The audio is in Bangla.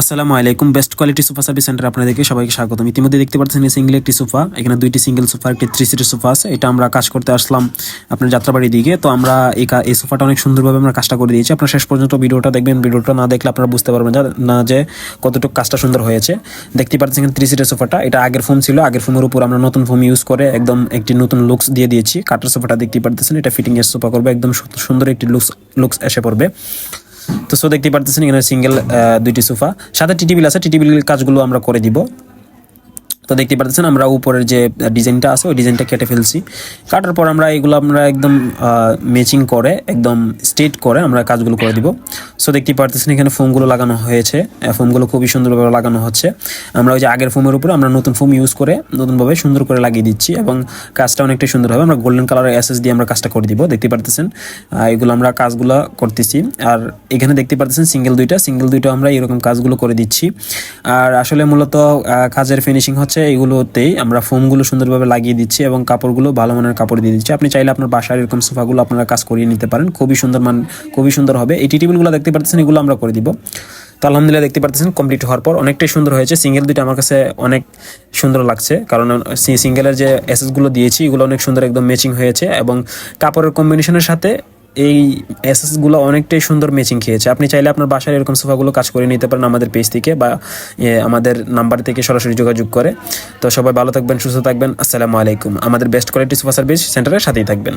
আসসালামু আলাইকুম। Best quality sofa service centre আপনাদেরকে সবাইকে স্বাগতম। ইতিমধ্যে দেখতে পাচ্ছেন সিঙ্গেল একটি সোফা এখানে দুইটি সিঙ্গেল সোফা একটি থ্রি সিটের সোফা আছে। এটা আমরা কাজ করতে আসলাম আপনার যাত্রাবাড়ির দিকে। তো আমরা এই সোফাটা অনেক সুন্দরভাবে আমরা কাজটা করে দিয়েছি। আপনারা শেষ পর্যন্ত ভিডিওটা দেখবেন। ভিডিওটা না দেখলে আপনারা বুঝতে পারবেন না যে কতটুকু কাজটা সুন্দর হয়েছে। দেখতে পাচ্ছেন এখানে থ্রি সিটের সোফাটা এটা আগের ফোম ছিল। আগের ফোমের উপর আমরা নতুন ফোম ইউজ করে একদম একটি নতুন লুকস দিয়ে দিয়েছি। কাঠের সোফাটা দেখতে পারতেছেন। এটা ফিটিং এর সোফা করবে। একদম সুন্দর একটি লুকস লুকস এসে পড়বে। তো সো দেখতে পারতেছেন, এখানে সিঙ্গেল দুইটি সোফা সাথে টিটিবিল আছে টিটিবিল কাজগুলো আমরা করে দিব। তো দেখতে পাচ্ছেন আমরা উপরের যে ডিজাইনটা আছে, ওই ডিজাইনটা কেটে ফেলছি। কাটার পর আমরা এগুলো আমরা একদম ম্যাচিং করে, একদম স্ট্রেট করে আমরা কাজগুলো করে দিব। সো দেখতে পারতেছেন এখানে ফোমগুলো লাগানো হয়েছে। ফোমগুলো খুবই সুন্দরভাবে লাগানো হচ্ছে। আমরা ওই যে আগের ফোমের উপরে আমরা নতুন ফোম ইউজ করে নতুনভাবে সুন্দর করে লাগিয়ে দিচ্ছি এবং কাজটা অনেকটাই সুন্দর হবে। আমরা গোল্ডেন কালারের এসএস দিয়ে আমরা কাজটা করে দিব দেখতে পারতেছেন। এগুলো আমরা কাজগুলো করতেছি। আর এখানে দেখতে পারতেছেন সিঙ্গেল দুইটা সিঙ্গেল দুইটা আমরা এরকম কাজগুলো করে দিচ্ছি। আর আসলে মূলত কাজের ফিনিশিং হচ্ছে এইগুলোতেই আমরা ফোমগুলো সুন্দরভাবে লাগিয়ে দিচ্ছি এবং কাপড়গুলো ভালো মানের কাপড় দিয়ে দিচ্ছি। আপনি চাইলে আপনার বাসার এরকম সোফাগুলো আপনারা কাজ করিয়ে নিতে পারেন। খুবই সুন্দর মান, খুবই সুন্দর হবে। এই টি টেবিলগুলো দেখতে পাচ্ছেন এগুলো আমরা করে দিব। তো আলহামদুলিল্লাহ দেখতে পাচ্ছেন কমপ্লিট হওয়ার পর অনেকটাই সুন্দর হয়েছে। সিঙ্গেল দুইটা আমার কাছে অনেক সুন্দর লাগছে, কারণ সিঙ্গেলের যে এসএসগুলো দিয়েছি, এগুলো অনেক সুন্দর একদম ম্যাচিং হয়েছে এবং কাপড়ের কম্বিনেশনের সাথে এই অ্যাসেসগুলো অনেকটাই সুন্দর ম্যাচিং খেয়েছে। আপনি চাইলে আপনার বাসায় এরকম সোফাগুলো কাজ করে নিতে পারেন আমাদের পেজ থেকে বা আমাদের নাম্বার থেকে সরাসরি যোগাযোগ করে। তো সবাই ভালো থাকবেন, সুস্থ থাকবেন। আসসালামু আলাইকুম। আমাদের বেস্ট কোয়ালিটি সোফা সার্ভিস সেন্টারের সাথেই থাকবেন।